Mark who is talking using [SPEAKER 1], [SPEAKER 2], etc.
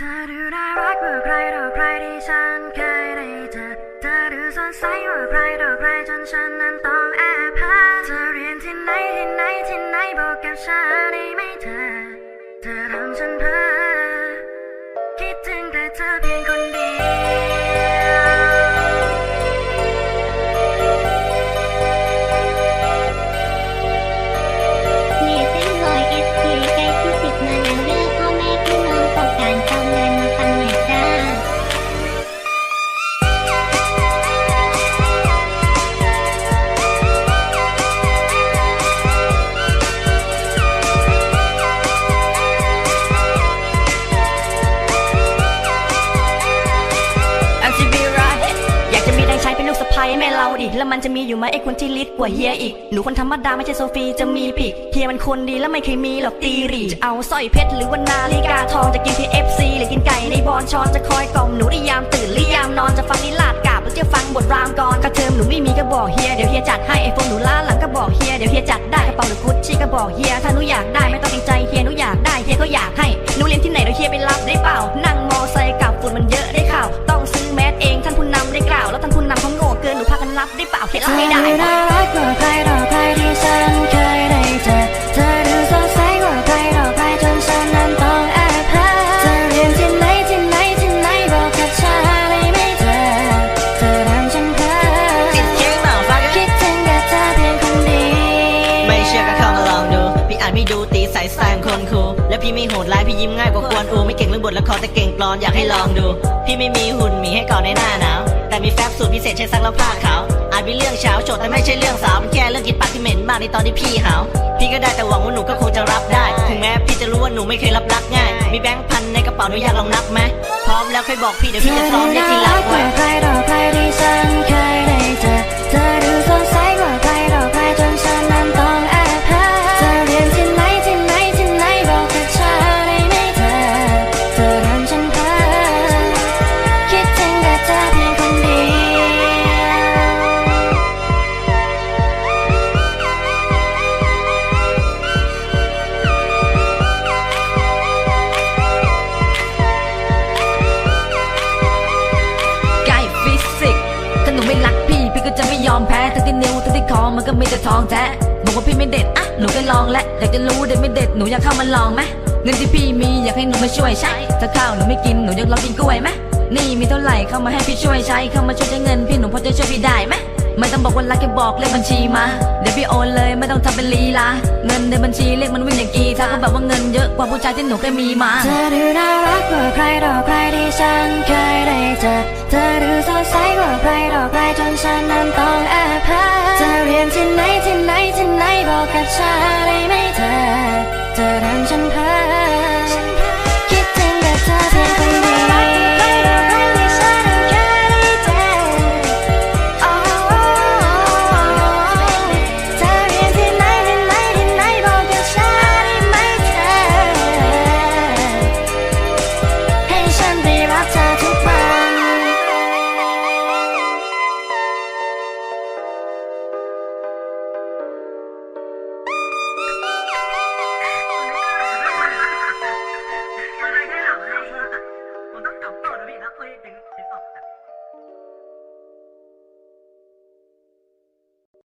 [SPEAKER 1] ธอดูน่ารักกว่าใครต่อใครที่ฉันเคยได้เจอเธอดูสดใสกว่าใครต่อใครจนฉันนั้นต้องแอบหาเธอเรียนที่ไหนที่ไหนที่ไหนบอกกับฉัน เรา
[SPEAKER 2] ดิแล้วมันจะมีอยู่ไหมไอ้คนที่ลิดกว่าเฮียอีก หนูคนธรรมดาไม่ใช่โซฟีจะมีปีกเฮียมันคนดีแล้วไม่เคยมีหรอกตีรีจะเอาสร้อยเพชรหรือว่านาฬิกาทองจะกิน KFC หรือกินไก่ในบอนชอนจะคอยกล่อมหนูได้ยามตื่นหรือยามนอนจะฟังนิลาดกาบหรือจะฟังบทรามกรกระเทิมหนูไม่มีก็บอกเฮียเดี๋ยวเฮียจัดให้ไอโฟนหนูล้าหลังก็บอกเฮียเดี๋ยวเฮียจัดได้กระเป๋าหรือกุชชี่ก็บอกเฮียถ้าหนูอยากได้ไม่ต้องเกรงใจเฮียหนูอยากได้ ได้เปล่าเฮีย
[SPEAKER 1] เธ
[SPEAKER 2] รับ
[SPEAKER 1] อ
[SPEAKER 2] ไม่
[SPEAKER 1] ดู
[SPEAKER 2] ได้
[SPEAKER 1] น่ารักกว่าใครต่อใครที่ฉันเคยได้เจอเธอดูสดใสกว่าใครต่อใครจนฉันนั้นต้องแอบหาเธอเรียนที่ไหนที่ไหนที่ไหนบอกกับฉันได้ไหมเธอเธอทำฉันเพ้อ
[SPEAKER 3] ติดเค้กเปล่าฟัก
[SPEAKER 1] คิดถึงแต่เธอเพียงคนเดียว
[SPEAKER 3] ไม่เชื่อก็เข้ามาลองดูพี่อาจไม่ดูตีใส่สไตล์คนคูลและพี่ไม่โหดร้ายพี่ยิ้มง่ายกว่ากวนอูไม่เก่งเรื่องบทละครแต่เก่งกลอนอยากให้ลองดู พี่ไม่มีหุ่นหมีให้ก่อนในหน้าหนาวแต่มีแฟบสูตรพิเศษใช้ซักแล้วผ้าขาว อาจมีเรื่องเช้าโจทย์แต่ไม่ใช่เรื่องสาวเป็นแค่เรื่องกินปากที่เหม็นมากในตอนที่พี่หาวพี่ก็ได้แต่หวังว่าหนูก็คงจะรับได้ถึงแม้พี่จะรู้ว่าหนูไม่เคยรับรักง่าย มีแบงค์พันในกระเป๋าหนูอยากลองนับไหมพร้อมแล้วค่อยบอกพี่เดี๋ยว
[SPEAKER 1] เธ
[SPEAKER 3] พี่
[SPEAKER 1] อ
[SPEAKER 3] จะซ้
[SPEAKER 1] ดู
[SPEAKER 3] อมเรียก
[SPEAKER 1] น่า
[SPEAKER 3] ที่รั
[SPEAKER 1] รั
[SPEAKER 3] ก
[SPEAKER 1] กก
[SPEAKER 3] ไว้
[SPEAKER 1] ก็มีแต่
[SPEAKER 2] ทองแท้บอกว่าพี่ไม่เด็ดอะหนูก็ลองและอยากจะรู้เด็ดไม่เด็ดหนูอยากเข้ามาลองไหมเงินที่พี่มีอยากให้หนูมาช่วยใช้ถ้าข้าวหนูไม่กินหนูอยากลองกินกล้วยไหมนี่มีเท่าไหร่เข้ามาให้พี่ช่วยใช้เข้ามาช่วยใช้เงินพี่หนูพอจะช่วยพี่ได้ไหมไม่ต้องบอกว่ารักแค่บอกเลขบัญชีมาเดี๋ยวพี่โอนเลยไม่ต้องทำเป็นลีลาเงินในบัญชีเลขมันวิ่งอย่างกีถ้าก็แบบว่าเงินเยอะกว่าผู้ชายที่หนูเคยมีมา
[SPEAKER 1] เธอดูน่ารักกว่าใครต่อใครที่ฉันเคย